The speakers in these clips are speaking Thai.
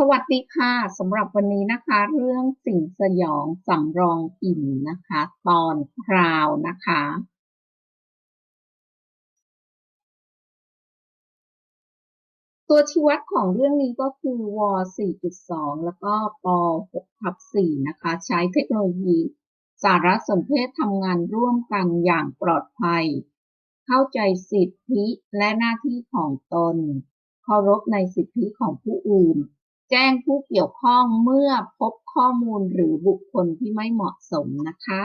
สวัสดีค่ะสำหรับวันนี้นะคะ เรื่องสิ่งสยองสำรองอิ่มนะคะ ตอนคราวนะคะ ตัวชี้วัดของเรื่องนี้ก็คือว4.2 แล้วก็ป6ทับ4นะคะ ใช้เทคโนโลยี สารสนเทศทำงานร่วมกันอย่างปลอดภัย เข้าใจสิทธิและหน้าที่ของตนเคารพในสิทธิของผู้อื่น แจ้งผู้เกี่ยวข้องเมื่อพบข้อมูลหรือบุคคลที่ไม่เหมาะสมนะคะ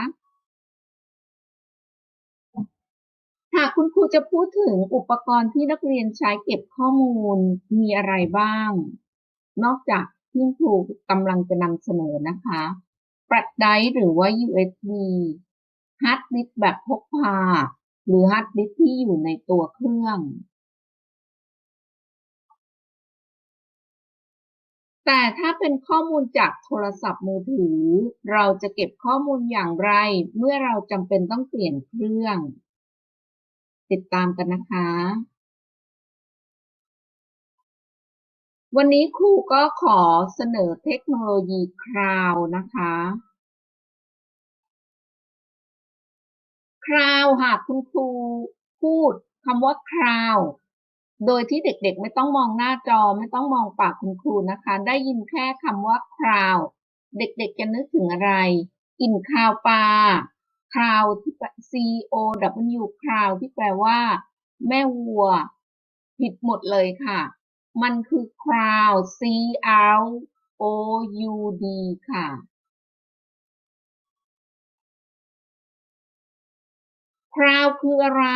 หากคุณครูจะพูดถึงอุปกรณ์ที่นักเรียนใช้เก็บข้อมูลมีอะไรบ้าง นอกจากที่ครูกำลังจะนำเสนอนะคะแฟลชไดร์หรือว่า USB ฮาร์ดดิสก์แบบพกพา หรือฮาร์ดดิสก์ที่อยู่ในตัวเครื่อง แต่ถ้าเป็นข้อมูลจากโทรศัพท์มือถือ เราจะเก็บข้อมูลอย่างไร เมื่อเราจำเป็นต้องเปลี่ยนเครื่อง ติดตามกันนะคะ วันนี้ครูก็ขอเสนอเทคโนโลยีคราวนะคะคราวหากคุณครูพูดคำว่าคราว โดยที่เด็กๆ ไม่ต้องมองหน้าจอไม่ต้องมองปากคุณครูนะคะ ได้ยินแค่คำว่าคราว เด็กๆ จะนึกถึงอะไรกินข้าวปลาคราวที่ C O W คราวที่แปลว่า แม่วัว ผิดหมดเลยค่ะ มันคือ crowd C R O U D ค่ะ คราวคืออะไร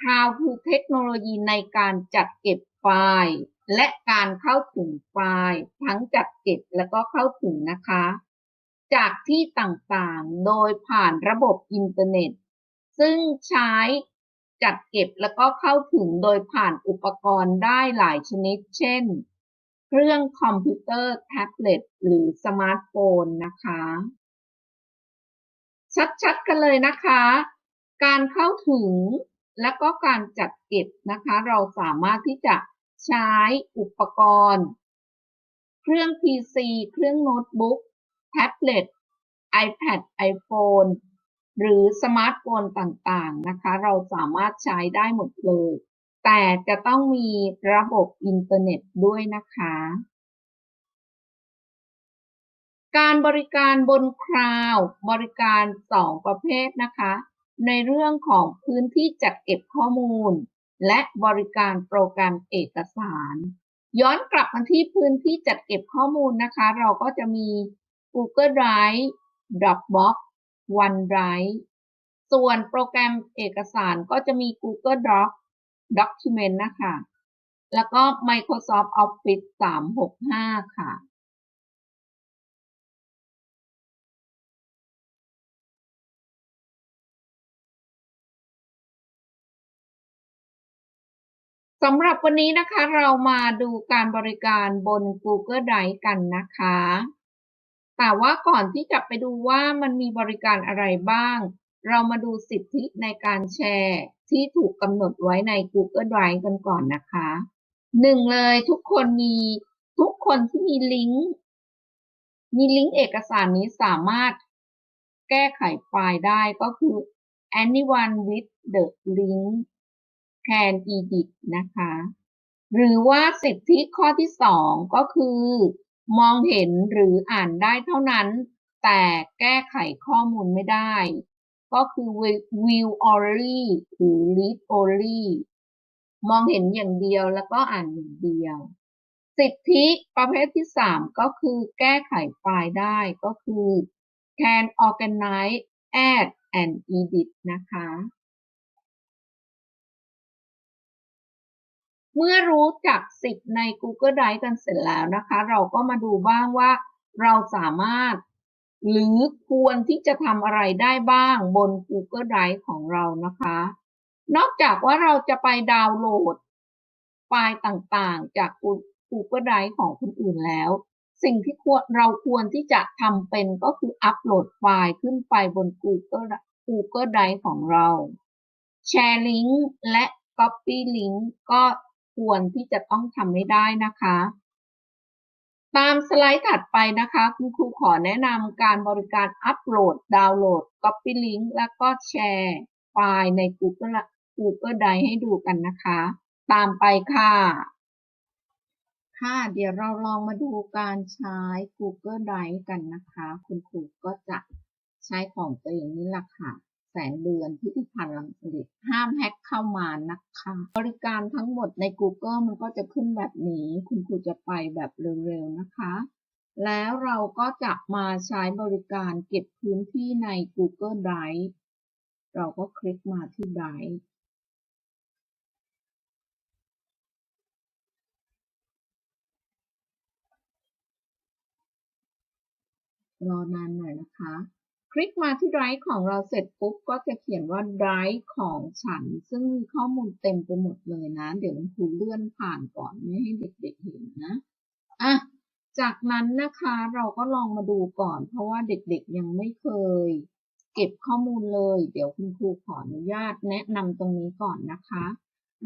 คราวคือเทคโนโลยีในการจัดเก็บไฟล์ และการเข้าถึงไฟล์ ทั้งจัดเก็บและก็เข้าถึงนะคะ จากที่ต่างๆ โดยผ่านระบบอินเทอร์เน็ต ซึ่งใช้จัดเก็บแล้วก็เข้าถึงโดยผ่านอุปกรณ์ได้หลายชนิด เช่น เครื่องคอมพิวเตอร์แท็บเล็ตหรือสมาร์ทโฟนนะคะ ชัดๆกันเลยนะคะ การเข้าถึงและก็การจัดเก็บนะคะ เราสามารถที่จะใช้อุปกรณ์ เครื่อง PC เครื่องโน้ตบุ๊กแท็บเล็ต iPad iPhone หรือสมาร์ทโฟนต่างๆนะคะ เราสามารถใช้ได้หมดเลย แต่จะต้องมีระบบอินเทอร์เน็ตด้วยนะคะ การบริการบนคลาวด์บริการ 2 ประเภทนะคะ ในเรื่องของพื้นที่จัดเก็บข้อมูล และบริการโปรแกรมเอกสาร ย้อนกลับมาที่พื้นที่จัดเก็บข้อมูลนะคะ เราก็จะมี Google Drive Dropbox OneDrive ส่วนโปรแกรมเอกสารก็จะมี Google Doc Document นะคะ แล้วก็ Microsoft Office 365 ค่ะ สำหรับวันนี้นะคะเรามาดูการบริการบน Google Drive กันนะคะ แต่ว่าก่อนที่จะไปดูว่ามันมีบริการอะไรบ้าง เรามาดูสิทธิในการแชร์ที่ถูกกำหนดไว้ใน Google Drive กันก่อนนะคะหนึ่งเลยทุกคนมีทุกคนที่มีลิงก์มีลิงก์เอกสารนี้สามารถแก้ไขไฟล์ได้ก็คือ anyone with the link can edit นะคะ หรือว่าสิทธิข้อที่สองก็คือ มองเห็นหรืออ่านได้เท่านั้น แต่แก้ไขข้อมูลไม่ได้ ก็คือ view only หรือ read only มองเห็นอย่างเดียวแล้วก็อ่านอย่างเดียว สิทธิประเภทที่สามก็คือแก้ไขไฟล์ได้ก็คือ can organize add and edit นะคะ เมื่อรู้จักสิทธิใน Google Drive กันเสร็จแล้วนะคะ เราก็มาดูบ้างว่าเราสามารถ หรือควรที่จะทำอะไรได้บ้างบน Google Drive ของเรานะคะ นอกจากว่าเราจะไปดาวน์โหลดไฟล์ต่างๆ จาก Google Drive ของคนอื่นแล้ว สิ่งที่ควรเราควรที่จะทำเป็นก็คืออัปโหลดไฟล์ขึ้นไปบน Google Google Drive ของเราแชร์ลิงก์และ Copy ลิงก์ก็ ควรที่จะต้องทำให้ได้นะคะ ตามสไลด์ถัดไปนะคะ คุณครูขอแนะนำการบริการอัปโหลด ดาวน์โหลด Copy Link แล้วก็แชร์ไฟล์ใน Google Google Drive ให้ดูกันนะคะ ตามไปค่ะ ค่ะ เดี๋ยวเราลองมาดูการใช้ Google Drive กันนะคะ คุณครูก็จะใช้ของตัวเองนี่แหละค่ะ แสนเดือนที่พิพันธ์ลังสลิดห้ามแฮ็กเข้ามานะคะ บริการทั้งหมดใน Google มันก็จะขึ้นแบบนี้ คุณครูจะไปแบบเร็วๆนะคะ แล้วเราก็จะมาใช้บริการเก็บพื้นที่ใน Google Drive เราก็คลิกมาที่ Drive รอนานหน่อยนะคะ คลิกมาที่ Drive ของเราเสร็จปุ๊บก็จะเขียนว่า Drive ของฉัน ซึ่งมีข้อมูลเต็มไปหมดเลยนะ เดี๋ยวครูเลื่อนผ่านก่อนไม่ให้เด็กๆเห็นนะอะจากนั้นนะคะเราก็ลองมาดูก่อน เพราะว่าเด็กๆยังไม่เคย เก็บข้อมูลเลย เดี๋ยวคุณครูขออนุญาตแนะนำตรงนี้ก่อนนะคะ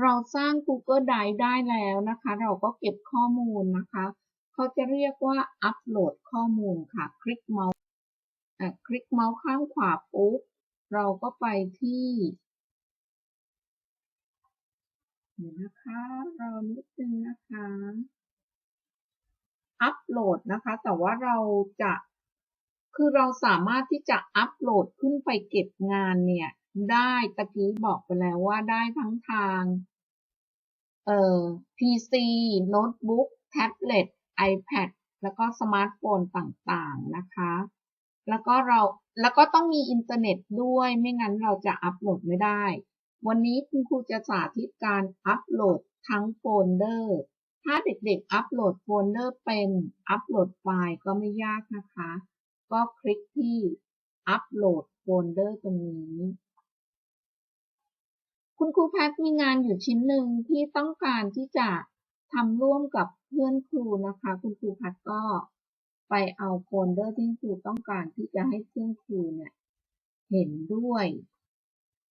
เราสร้าง Google Drive ได้แล้วนะคะ เราก็เก็บข้อมูลนะคะ เขาจะเรียกว่าอัปโหลดข้อมูลค่ะ คลิกเมาส์ คลิกเมาส์ข้างขวาปุ๊บ เราก็ไปที่เดี๋ยวนะคะรอนิดนึงนะคะ อัปโหลดนะคะ แต่ว่าเราจะคือเราสามารถที่จะอัปโหลดขึ้นไปเก็บงานเนี่ย ได้ตะกี้บอกไปแล้วว่าได้ทั้งทางเอ่อ PC โน้ตบุ๊กแท็บเล็ต iPad แล้วก็สมาร์ทโฟนต่างๆนะคะ แล้วก็เราแล้วก็ต้องมีอินเทอร์เน็ตด้วย ไม่งั้นเราจะอัปโหลดไม่ได้ วันนี้คุณครูจะสาธิตการอัปโหลดทั้งโฟลเดอร์ ถ้าเด็กๆ อัปโหลดโฟลเดอร์เป็น อัปโหลดไฟล์ก็ไม่ยากนะคะ ก็คลิกที่อัปโหลดโฟลเดอร์ตรงนี้ คุณครูแพทมีงานอยู่ชิ้นหนึ่งที่ต้องการที่จะทำร่วมกับเพื่อนครูนะคะ คุณครูพัดก็ ไปเอาโฟลเดอร์ที่ครูต้องการที่จะให้เพื่อนครูเนี่ยเห็นด้วย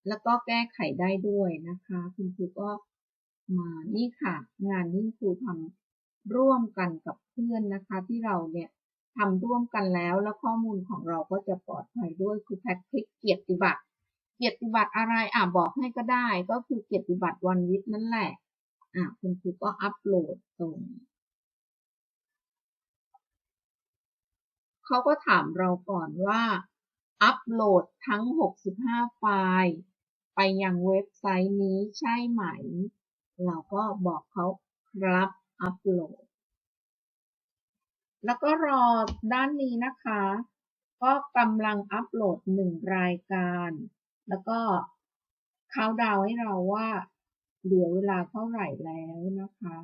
แล้วก็แก้ไขได้ด้วยนะคะ คุณครูก็มานี่ค่ะ งานที่ครูทำร่วมกันกับเพื่อนนะคะ ที่เราเนี่ยทำร่วมกันแล้วแล้วข้อมูลของเราก็จะปลอดภัยด้วยคือแพทคลิกเกียรติบัตรเกียรติบัตรอะไรอะบอกให้ก็ได้ ก็คือเกียรติบัตรวันวิทย์นั่นแหละอะคุณครูก็อัปโหลดตรง เขาก็ถามเราก่อนว่า อัปโหลดทั้ง 65 ไฟล์ ไปยังเว็บไซต์นี้ใช่ไหม เราก็บอกเขาครับอัปโหลด แล้วก็รอด้านนี้นะคะ ก็กำลังอัปโหลดหนึ่งรายการ แล้วก็เขาดาวให้เราว่าเหลือเวลาเท่าไหร่แล้วนะคะ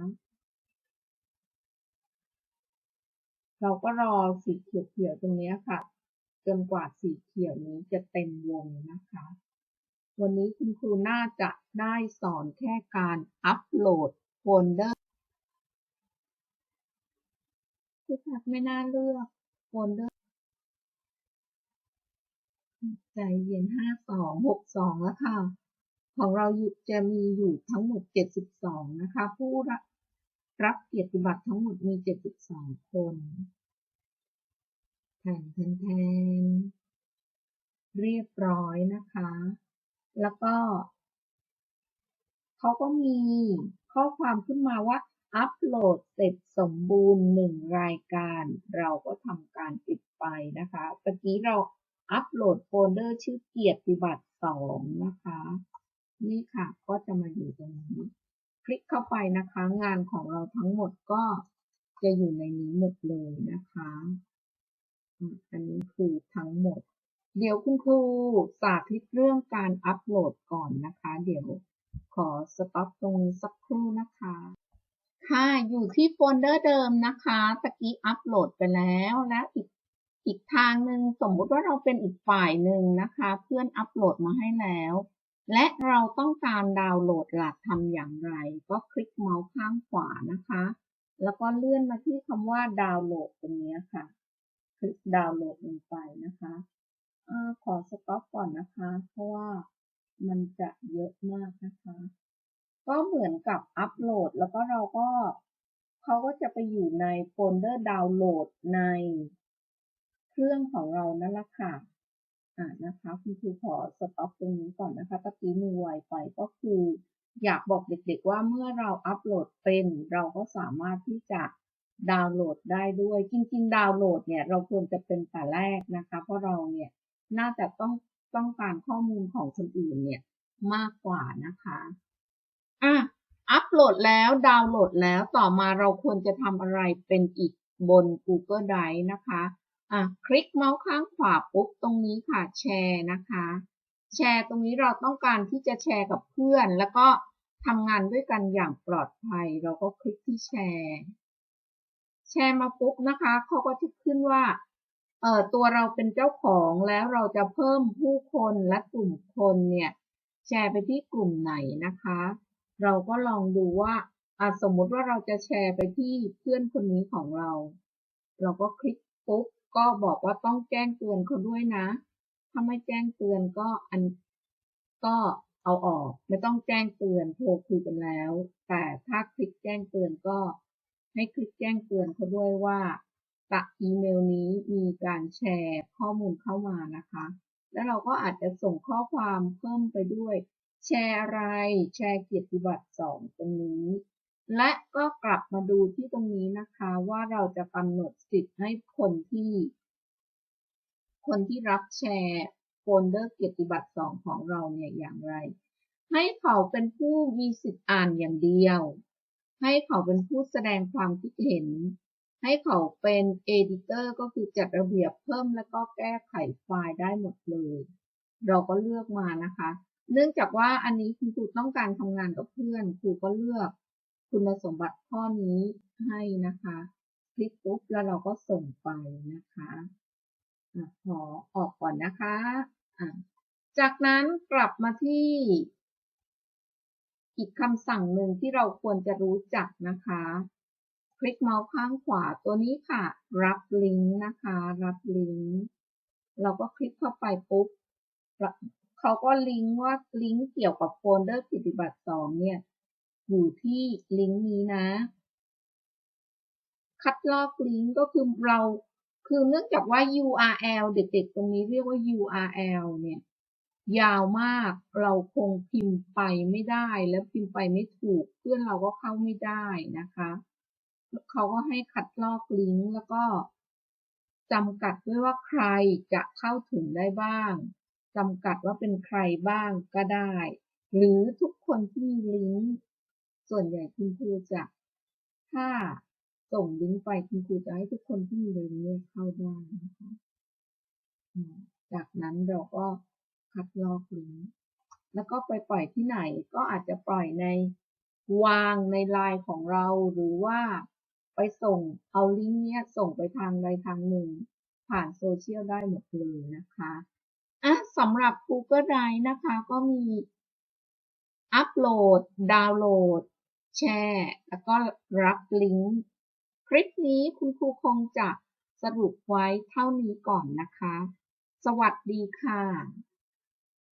เราก็รอสีเขียวๆตรงนี้ค่ะ จนกว่าสีเขียวนี้จะเต็มวงนะคะ วันนี้คุณครูน่าจะได้สอนแค่การอัปโหลดโฟลเดอร์ที่พักไม่น่าเลือกโฟลเดอร์ใจเย็นห้าสองหกสองแล้วค่ะ ของเราจะมีอยู่ทั้งหมดเจ็ดสิบสองนะคะ ผู้รับ รับเกียรติบัตรทั้งหมดมีเจ็ดสิบสองคนแทนแทนแทนเรียบร้อยนะคะ แล้วก็ เขาก็มีข้อความขึ้นมาว่า อัปโหลดเสร็จสมบูรณ์หนึ่งรายการ เราก็ทำการปิดไปนะคะเมื่อกี้เราอัปโหลดโฟลเดอร์ชื่อเกียรติบัตรสองนะคะ นี่ค่ะ ก็จะมาอยู่ตรงนี้ ลิกเข้าไปนะคะ งานของเราทั้งหมดก็จะอยู่ในนี้หมดเลยนะคะ อันนี้คือทั้งหมด เดี๋ยวคุณครูสาธิตเรื่องการอัปโหลดก่อนนะคะ เดี๋ยวขอสต็อปตรงนี้สักครู่นะคะ ค่ะ อยู่ที่โฟลเดอร์เดิมนะคะตะกี้อัปโหลดไปแล้วและอีกอีกทางหนึ่งสมมุติว่าเราเป็นอีกฝ่ายหนึ่งนะคะ เพื่อนอัปโหลดมาให้แล้ว และเราต้องการดาวน์โหลดหลักทำอย่างไร ก็คลิกเมาส์ข้างขวานะคะ แล้วก็เลื่อนมาที่คำว่าดาวน์โหลดตรงนี้ค่ะ คลิกดาวน์โหลดลงไปนะคะอขอสต็อปก่อนนะคะ เพราะว่ามันจะเยอะมากนะคะ ก็เหมือนกับอัปโหลดแล้วก็เราก็เขาก็จะไปอยู่ในโฟลเดอร์ดาวน์โหลดในเครื่องของเรานั่นแหละค่ะ อ่านะคะคุณครูขอสต็อปตรงนี้ก่อนนะคะตะกี้มือไวไปก็คืออยากบอกเด็กๆว่าเมื่อเราอัปโหลดเป็น เราก็สามารถที่จะดาวน์โหลดได้ด้วย จริง ๆ ดาวน์โหลดเนี่ยเราควรจะเป็นแต่แรกนะคะ เพราะเราเนี่ยน่าจะต้องต้องการข้อมูลของคนอื่นเนี่ยมากกว่านะคะอะอัปโหลดแล้วดาวน์โหลดแล้วต่อมาเราควรจะทำอะไรเป็นอีกบน Google Drive นะคะ อะคลิกเมาส์ข้างขวาปุ๊บตรงนี้ค่ะแชร์นะคะ แชร์ตรงนี้เราต้องการที่จะแชร์กับเพื่อน แล้วก็ทำงานด้วยกันอย่างปลอดภัย เราก็คลิกที่แชร์ แชร์มาปุ๊บนะคะเขาก็จะขึ้นว่าเอ่อตัวเราเป็นเจ้าของแล้วเราจะเพิ่มผู้คนและกลุ่มคนเนี่ยแชร์ไปที่กลุ่มไหนนะคะ เราก็ลองดูว่าอะสมมติว่าเราจะแชร์ไปที่เพื่อนคนนี้ของเรา เราก็คลิก ปุ๊บก็บอกว่าต้องแจ้งเตือนเขาด้วยนะ ถ้าไม่แจ้งเตือนก็อันก็เอาออก ไม่ต้องแจ้งเตือนโทรคุยกันแล้ว แต่ถ้าคลิกแจ้งเตือนก็ให้คลิกแจ้งเตือนเขาด้วยว่าตักอีเมลนี้มีการแชร์ข้อมูลเข้ามานะคะ แล้วเราก็อาจจะส่งข้อความเพิ่มไปด้วย แชร์อะไร แชร์เกียรติบัตรสองตรงนี้ และก็กลับมาดูที่ตรงนี้นะคะว่าเราจะกำหนดสิทธิ์ให้คนที่ คนที่รับแชร์โฟลเดอร์เกียรติบัตรสองของเราเนี่ยอย่างไร ให้เขาเป็นผู้มีสิทธิ์อ่านอย่างเดียว ให้เขาเป็นผู้แสดงความคิดเห็น ให้เขาเป็น editor ก็คือจัดระเบียบเพิ่มแล้วก็แก้ไขไฟล์ได้หมดเลย เราก็เลือกมานะคะ เนื่องจากว่าอันนี้คุณครูต้องการทำงานกับเพื่อนครูก็เลือก คุณสมบัติข้อนี้ให้นะคะ คลิกปุ๊บแล้วเราก็ส่งไปนะคะอะขอออกก่อนนะคะะจากนั้นกลับมาที่ อีกคำสั่งหนึ่งที่เราควรจะรู้จักนะคะ คลิกเมาส์ข้างขวาตัวนี้ค่ะ รับลิงก์นะคะ รับลิงก์เราก็คลิกเข้าไปปุ๊บเขาก็ลิงก์ว่าลิงก์เกี่ยวกับโฟลเดอร์ปฏิบัติสองเนี่ย อยู่ที่ลิงก์นี้นะ คัดลอกลิงก์ก็คือเราคือเนื่องจากว่า URL เด็กๆ ตรงนี้เรียกว่า URL เนี่ยยาวมากเราคงพิมพ์ไปไม่ได้แล้วพิมพ์ไปไม่ถูก เพื่อนเราก็เข้าไม่ได้นะคะเขาก็ให้คัดลอกลิงก์แล้วก็จำกัดด้วยว่าใครจะเข้าถึงได้บ้างจำกัดว่าเป็นใครบ้างก็ได้ หรือทุกคนที่มีลิงก์ ส่วนใหญ่คุณครูจะถ้าส่งลิงก์ไปคุณครูจะให้ทุกคนที่มีลิงก์เนี่ยเข้าได้นะคะจากนั้นเราก็คัดลอกลิงก์แล้วก็ไปปล่อยที่ไหนก็อาจจะปล่อยในวางในไลน์ของเราหรือว่าไปส่งเอาลิงก์เนี้ยส่งไปทางใดทางหนึ่ง ผ่านโซเชียลได้หมดเลยนะคะอะสำหรับ Google Drive นะคะก็มีอัปโหลด ดาวน์โหลด แชร์ แล้วก็รับลิงก์คลิปนี้คุณครูคงจะสรุปไว้เท่านี้ก่อนนะคะ สวัสดีค่ะ